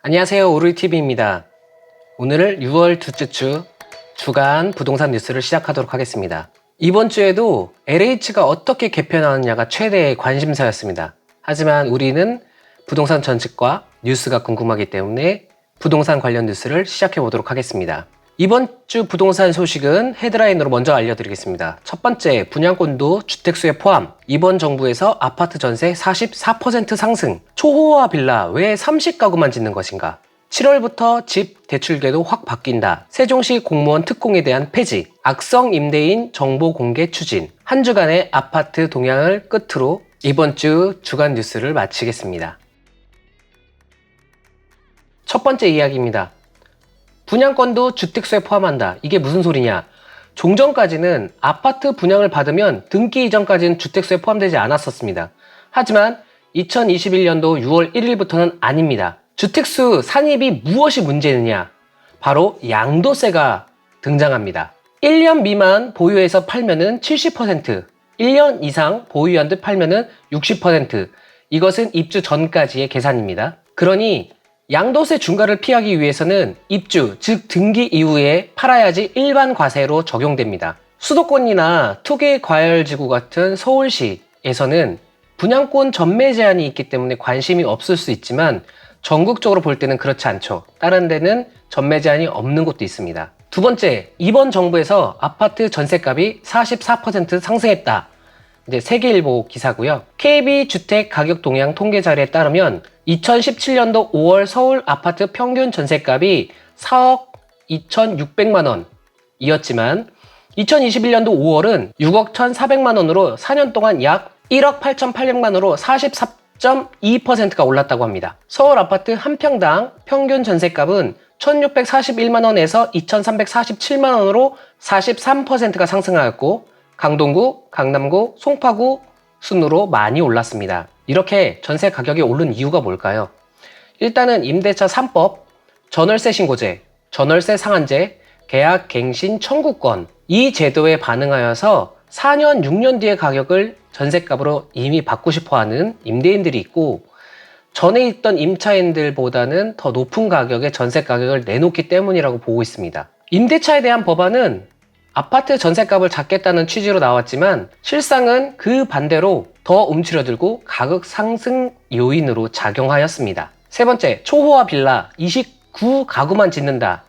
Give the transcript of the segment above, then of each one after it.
안녕하세요. 오르TV입니다. 오늘은 6월 둘째 주 주간 부동산 뉴스를 시작하도록 하겠습니다. 이번 주에도 LH가 어떻게 개편하느냐가 최대의 관심사였습니다. 하지만 우리는 부동산 전직과 뉴스가 궁금하기 때문에 부동산 관련 뉴스를 시작해 보도록 하겠습니다. 이번 주 부동산 소식은 헤드라인으로 먼저 알려드리겠습니다. 첫 번째, 분양권도 주택수에 포함. 이번 정부에서 아파트 전세 44% 상승. 초호화 빌라 왜 30가구만 짓는 것인가? 7월부터 집 대출계도 확 바뀐다. 세종시 공무원 특공에 대한 폐지. 악성 임대인 정보 공개 추진. 한 주간의 아파트 동향을 끝으로 이번 주 주간 뉴스를 마치겠습니다. 첫 번째 이야기입니다. 분양권도 주택수에 포함한다. 이게 무슨 소리냐? 종전까지는 아파트 분양을 받으면 등기 이전까지는 주택수에 포함되지 않았었습니다. 하지만 2021년도 6월 1일부터는 아닙니다. 주택수 산입이 무엇이 문제느냐? 바로 양도세가 등장합니다. 1년 미만 보유해서 팔면은 70%, 1년 이상 보유한 듯 팔면은 60%. 이것은 입주 전까지의 계산입니다. 그러니 양도세 중과를 피하기 위해서는 입주, 즉 등기 이후에 팔아야지 일반 과세로 적용됩니다. 수도권이나 투기 과열 지구 같은 서울시에서는 분양권 전매 제한이 있기 때문에 관심이 없을 수 있지만 전국적으로 볼 때는 그렇지 않죠. 다른 데는 전매 제한이 없는 곳도 있습니다. 두 번째, 이번 정부에서 아파트 전세값이 44% 상승했다. 이제 세계일보 기사고요. KB 주택 가격 동향 통계 자료에 따르면 2017년도 5월 서울 아파트 평균 전세값이 4억 2,600만 원이었지만 2021년도 5월은 6억 1,400만 원으로 4년 동안 약 1억 8,800만 원으로 44.2%가 올랐다고 합니다. 서울 아파트 한 평당 평균 전세값은 1,641만 원에서 2,347만 원으로 43%가 상승하였고 강동구, 강남구, 송파구 순으로 많이 올랐습니다. 이렇게 전세 가격이 오른 이유가 뭘까요? 일단은 임대차 3법, 전월세 신고제, 전월세 상한제, 계약 갱신 청구권 이 제도에 반응하여서 4년, 6년 뒤의 가격을 전세값으로 이미 받고 싶어 하는 임대인들이 있고 전에 있던 임차인들보다는 더 높은 가격의 전세 가격을 내놓기 때문이라고 보고 있습니다. 임대차에 대한 법안은 아파트 전세값을 잡겠다는 취지로 나왔지만 실상은 그 반대로 더 움츠러들고 가격 상승 요인으로 작용하였습니다. 세 번째, 초호화 빌라 29가구만 짓는다.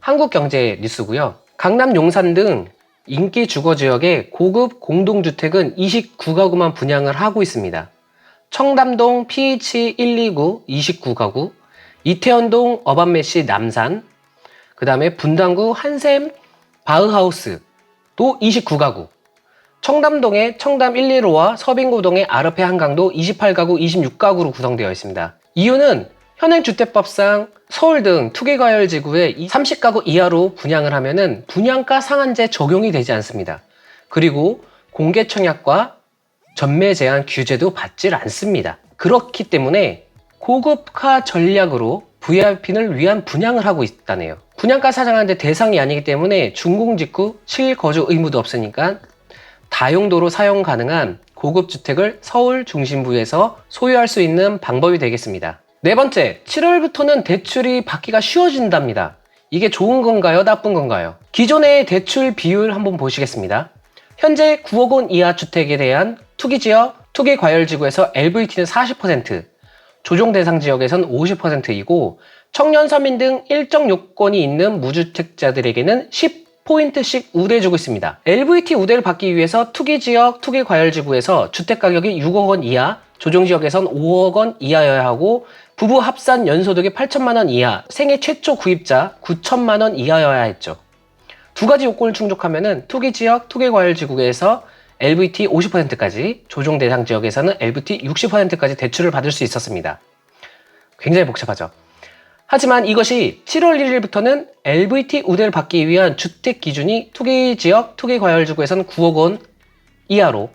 한국경제 뉴스고요. 강남 용산 등 인기 주거 지역의 고급 공동주택은 29가구만 분양을 하고 있습니다. 청담동 PH129 29가구, 이태원동 어반메시 남산, 그 다음에 분당구 한샘 바흐하우스 도 29가구, 청담동의 청담 115와 서빙고동의 아르페 한강도 28가구, 26가구로 구성되어 있습니다. 이유는 현행 주택법상 서울 등 투기과열 지구에 30가구 이하로 분양을 하면은 분양가 상한제 적용이 되지 않습니다. 그리고 공개 청약과 전매 제한 규제도 받질 않습니다. 그렇기 때문에 고급화 전략으로 VIP를 위한 분양을 하고 있다네요. 분양가 사장한테 대상이 아니기 때문에 준공 직후 실거주 의무도 없으니까 다용도로 사용 가능한 고급 주택을 서울 중심부에서 소유할 수 있는 방법이 되겠습니다. 네 번째, 7월부터는 대출이 받기가 쉬워진답니다. 이게 좋은 건가요? 나쁜 건가요? 기존의 대출 비율 한번 보시겠습니다. 현재 9억 원 이하 주택에 대한 투기 지역, 투기 과열 지구에서 LVT는 40%, 조정 대상 지역에선 50%이고 청년 서민 등 일정 요건이 있는 무주택자들에게는 10포인트씩 우대해주고 있습니다. LVT 우대를 받기 위해서 투기 지역, 투기 과열 지구에서 주택 가격이 6억 원 이하, 조정 지역에선 5억 원 이하여야 하고 부부 합산 연소득이 8천만 원 이하, 생애 최초 구입자 9천만 원 이하여야 했죠. 두 가지 요건을 충족하면은 투기 지역, 투기 과열 지구에서 LVT 50%까지, 조정 대상 지역에서는 LVT 60%까지 대출을 받을 수 있었습니다. 굉장히 복잡하죠. 하지만 이것이 7월 1일부터는 LVT 우대를 받기 위한 주택 기준이 투기 지역, 투기 과열 지구에서는 9억 원 이하로,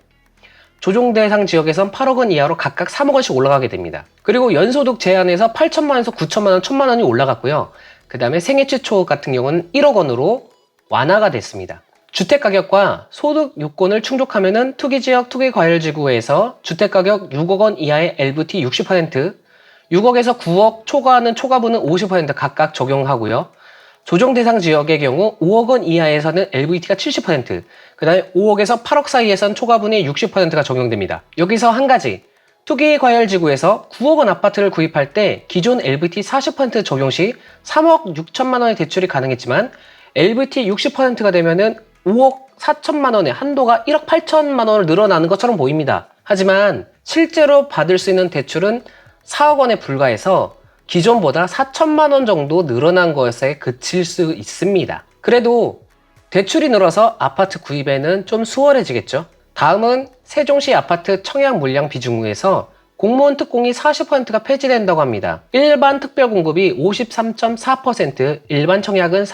조정 대상 지역에선 8억 원 이하로 각각 3억 원씩 올라가게 됩니다. 그리고 연소득 제한에서 8천만 원에서 9천만 원, 1천만 원이 올라갔고요. 그 다음에 생애 최초 같은 경우는 1억 원으로 완화가 됐습니다. 주택 가격과 소득 요건을 충족하면은 투기 지역 투기 과열 지구에서 주택 가격 6억 원 이하의 LVT 60%, 6억에서 9억 초과하는 초과분은 50% 각각 적용하고요. 조정 대상 지역의 경우 5억 원 이하에서는 LVT가 70%, 그 다음에 5억에서 8억 사이에선 초과분이 60%가 적용됩니다. 여기서 한 가지, 투기 과열 지구에서 9억 원 아파트를 구입할 때 기존 LVT 40% 적용 시 3억 6천만 원의 대출이 가능했지만 LVT 60%가 되면은 5억 4천만 원의 한도가 1억 8천만 원을 늘어나는 것처럼 보입니다. 하지만 실제로 받을 수 있는 대출은 4억 원에 불과해서 기존보다 4천만 원 정도 늘어난 것에 그칠 수 있습니다. 그래도 대출이 늘어서 아파트 구입에는 좀 수월해지겠죠. 다음은 세종시 아파트 청약 물량 비중에서 공무원 특공이 40%가 폐지된다고 합니다. 일반 특별 공급이 53.4%, 일반 청약은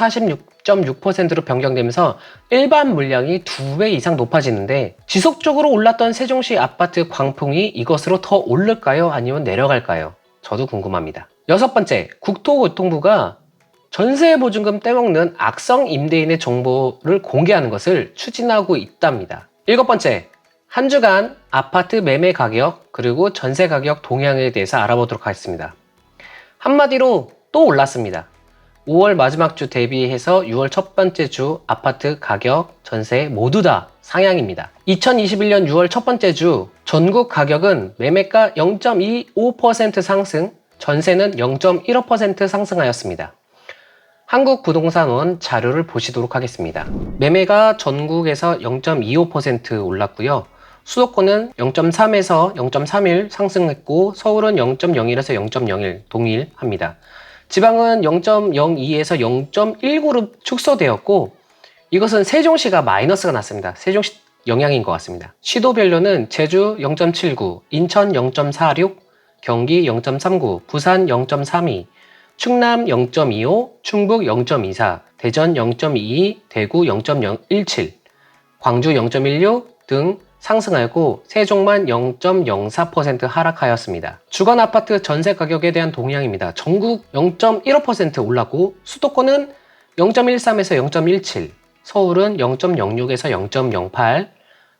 46.6%로 변경되면서 일반 물량이 2배 이상 높아지는데 지속적으로 올랐던 세종시 아파트 광풍이 이것으로 더 오를까요? 아니면 내려갈까요? 저도 궁금합니다. 여섯 번째, 국토교통부가 전세 보증금 떼먹는 악성 임대인의 정보를 공개하는 것을 추진하고 있답니다. 일곱 번째, 한 주간 아파트 매매 가격 그리고 전세 가격 동향에 대해서 알아보도록 하겠습니다. 한마디로 또 올랐습니다. 5월 마지막 주 대비해서 6월 첫 번째 주 아파트 가격, 전세 모두 다 상향입니다. 2021년 6월 첫 번째 주 전국 가격은 매매가 0.25% 상승, 전세는 0.15% 상승하였습니다. 한국부동산원 자료를 보시도록 하겠습니다. 매매가 전국에서 0.25% 올랐고요. 수도권은 0.3에서 0.31 상승했고 서울은 0.01에서 0.01 동일합니다. 지방은 0.02에서 0.19로 축소되었고 이것은 세종시가 마이너스가 났습니다. 세종시 영향인 것 같습니다. 시도별로는 제주 0.79, 인천 0.46, 경기 0.39, 부산 0.32, 충남 0.25, 충북 0.24, 대전 0.22, 대구 0.017, 광주 0.16 등 상승하였고 세종만 0.04% 하락하였습니다. 주간 아파트 전세 가격에 대한 동향입니다. 전국 0.15% 올랐고 수도권은 0.13에서 0.17, 서울은 0.06에서 0.08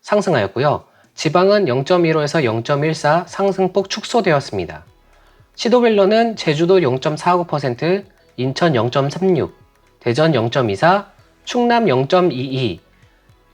상승하였고요. 지방은 0.15에서 0.14 상승폭 축소되었습니다. 시도별로는 제주도 0.49%, 인천 0.36, 대전 0.24, 충남 0.22,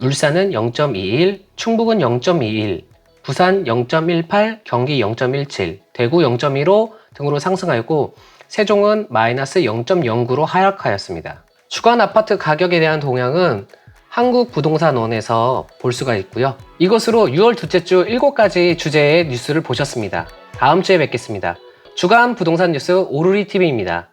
울산은 0.21, 충북은 0.21, 부산 0.18, 경기 0.17, 대구 0.15 등으로 상승하였고 세종은 마이너스 0.09로 하락하였습니다. 주간 아파트 가격에 대한 동향은 한국부동산원에서 볼 수가 있고요. 이것으로 6월 둘째 주 7가지 주제의 뉴스를 보셨습니다. 다음 주에 뵙겠습니다. 주간 부동산 뉴스 오르리 TV입니다.